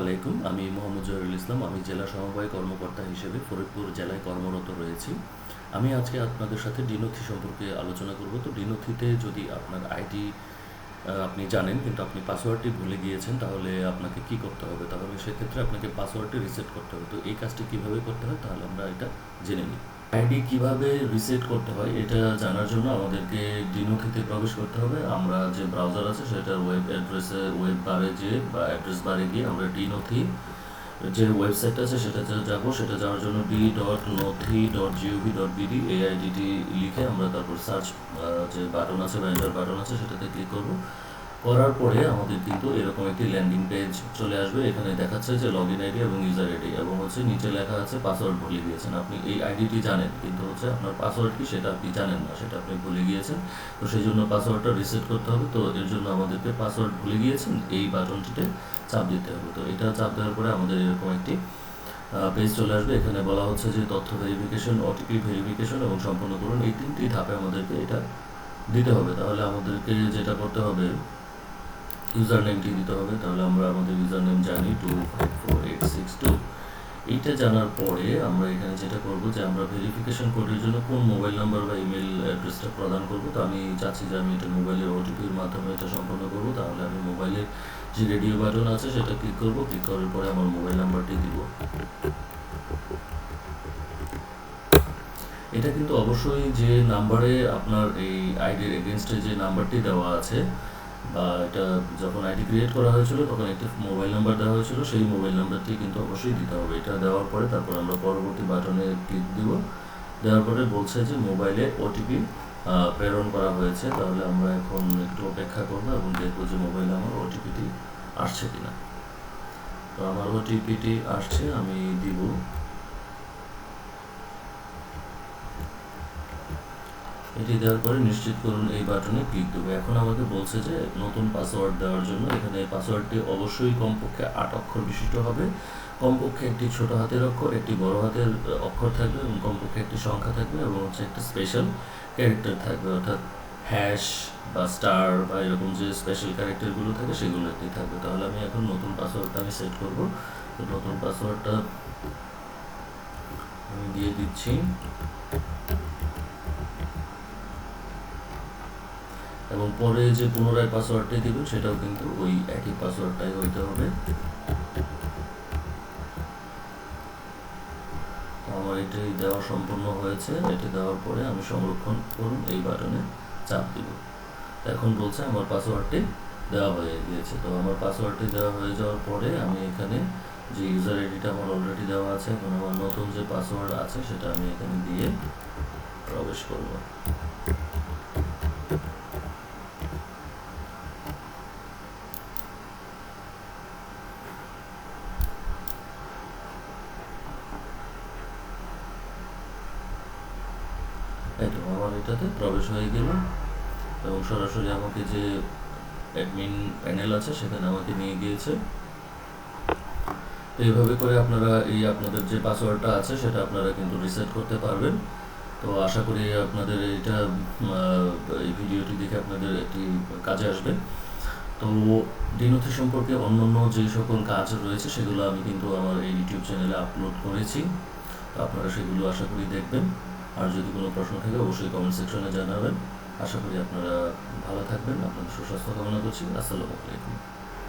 আলাইকুম, আমি মোহাম্মদ জহিরুল ইসলাম, আমি জেলা সমবায় কর্মকর্তা হিসেবে ফরিদপুর জেলায় কর্মরত রয়েছি। আমি আজকে আপনাদের সাথে ডিনথি সম্পর্কে আলোচনা করব। তো ডিনথিতে যদি আপনার আইডি আপনি জানেন, কিন্তু আপনি পাসওয়ার্ডটি ভুলে গিয়েছেন, তাহলে আপনাকে কি করতে হবে? তাহলে সেক্ষেত্রে আপনাকে পাসওয়ার্ডটি রিসেট করতে হবে। তো এই কাজটি কীভাবে করতে হয়? তাহলে আমরা এটা জেনে নিই। আইডি কীভাবে রিসেট করতে হয়, এটা জানার জন্য আমাদেরকে ডিনো ক্ষেত্রে প্রবেশ করতে হবে। আমরা যে ব্রাউজার আছে, সেটার ওয়েব অ্যাড্রেসে ওয়েব বারে যে বা অ্যাড্রেস বারে গিয়ে আমরা ডিনোথি যে ওয়েবসাইট আছে সেটাতে যাব, সেটা যাওয়ার জন্য D dot Nothi dot G O V dot BD এই আইডিটি লিখে আমরা তারপর সার্চ যে বাটন আছে বা এন্টার বাটন আছে, সেটাতে ক্লিক করব। করার পরে আমাদের কিন্তু এরকম একটি ল্যান্ডিং পেজ চলে আসবে। এখানে দেখাচ্ছে যে লগ ইন আইডি এবং ইউজার আইডি এবং হচ্ছে নিচে লেখা আছে পাসওয়ার্ড ভুলে গিয়েছেন। আপনি এই আইডিটি জানেন, কিন্তু হচ্ছে আপনার পাসওয়ার্ড কি সেটা আপনি জানেন না, সেটা আপনি ভুলে গিয়েছেন। তো সেই জন্য পাসওয়ার্ডটা রিসেট করতে হবে। তো এর জন্য আমাদেরকে পাসওয়ার্ড ভুলে গিয়েছেন, এই বাটনটিতে চাপ দিতে হবে। তো এটা চাপ দেওয়ার পরে আমাদের এরকম একটি পেজ চলে আসবে। এখানে বলা হচ্ছে যে তথ্য ভেরিফিকেশন ওটিপি ভেরিফিকেশন এবং সম্পন্ন করুন। এই তিনটি ধাপে আমাদেরকে এটা দিতে হবে। তাহলে আমাদেরকে যেটা করতে হবে ইউজার নেমটি দিতে হবে? তাহলে আমরা আমাদের ইউজার নেম জানি টু ফাইভ এইটা জানার পরে আমরা এখানে যেটা করব যে আমরা ভেরিফিকেশন কোডের জন্য কোন মোবাইল নাম্বার বা ইমেল অ্যাড্রেসটা প্রদান করব, তো আমি চাচ্ছি যে আমি এটা মোবাইলের ওটিপির মাধ্যমে এটা সম্পন্ন করব। তাহলে আমি মোবাইলের যে রেডিও বাটন আছে সেটা ক্লিক করব ক্লিক করার পরে আমার মোবাইল নাম্বারটি দিব। এটা কিন্তু অবশ্যই যে নাম্বারে আপনার এই আইডির এগেনস্টে যে নাম্বারটি দেওয়া আছে বা এটা যখন আইডি ক্রিয়েট করা হয়েছিল, তখন একটি মোবাইল নাম্বার দেওয়া হয়েছিল, সেই মোবাইল নাম্বারটি কিন্তু অবশ্যই দিতে হবে। এটা দেওয়ার পরে তারপর আমরা পরবর্তী বাটনে ক্লিক দিব। দেওয়ার পরে বলছে যে মোবাইলে ওটিপি প্রেরণ করা হয়েছে। তাহলে আমরা এখন একটু অপেক্ষা করব এবং দেখব যে মোবাইলে আমার ওটিপিটি আসছে কিনা। তো আমার ওটিপিটি আসছে, আমি দিব। এটি দেওয়ার পরে নিশ্চিত করুন এই বাটনে ক্লিক দেবো এখন আমাকে বলছে যে নতুন পাসওয়ার্ড দেওয়ার জন্য এখানে পাসওয়ার্ডটি অবশ্যই কমপক্ষে আট অক্ষর বিশিষ্ট হবে। কমপক্ষে একটি ছোট হাতের অক্ষর, একটি বড় হাতের অক্ষর থাকবে এবং কমপক্ষে একটি সংখ্যা থাকবে এবং হচ্ছে একটা স্পেশাল ক্যারেক্টার থাকবে। অর্থাৎ হ্যাশ বা স্টার বা এরকম যে স্পেশাল ক্যারেক্টারগুলো থাকে সেগুলো একটি থাকবে। তাহলে আমি এখন নতুন পাসওয়ার্ডটা আমি সেট করব। তো নতুন পাসওয়ার্ডটা আমি দিয়ে দিচ্ছি। এবং পরে যে পুনরায় পাসওয়ার্ডটি দেবেন, সেটাও কিন্তু ওই একই পাসওয়ার্ডটাই হইতে হবে। আমার এটি দেওয়া সম্পূর্ণ হয়েছে। এটি দেওয়ার পরে আমি সংরক্ষণ করুন এই বাটনে চাপ দিব। এখন বলছে আমার পাসওয়ার্ডটি দেওয়া হয়ে গিয়েছে। তো আমার পাসওয়ার্ডটি দেওয়া হয়ে যাওয়ার পরে আমি এখানে যে ইউজার আইডিটা আমার অলরেডি দেওয়া আছে, এখন আমার নতুন যে পাসওয়ার্ড আছে, সেটা আমি এখানে দিয়ে প্রবেশ করব। তো আমার এটাতে প্রবেশ হয়ে গেল। এবং সরাসরি আমাকে যে অ্যাডমিন প্যানেল আছে, সেখানে আমাকে নিয়ে গিয়েছে। তো এইভাবে করে আপনারা এই আপনাদের যে পাসওয়ার্ডটা আছে, সেটা আপনারা কিন্তু রিসেট করতে পারবেন। তো আশা করি আপনাদের এইটা এই ভিডিওটি দেখে আপনাদের একটি কাজে আসবে। তো দিনথি সম্পর্কে অন্যান্য যে সকল কাজ রয়েছে, সেগুলো আমি কিন্তু আমার এই ইউটিউব চ্যানেলে আপলোড করেছি। আপনারা সেগুলো আশা করি দেখবেন। আর যদি কোনো প্রশ্ন থাকে, অবশ্যই কমেন্ট সেকশনে জানাবেন। আশা করি আপনারা ভালো থাকবেন, আপনাদের সুস্বাস্থ্য কামনা করছি। আসসালামু আলাইকুম।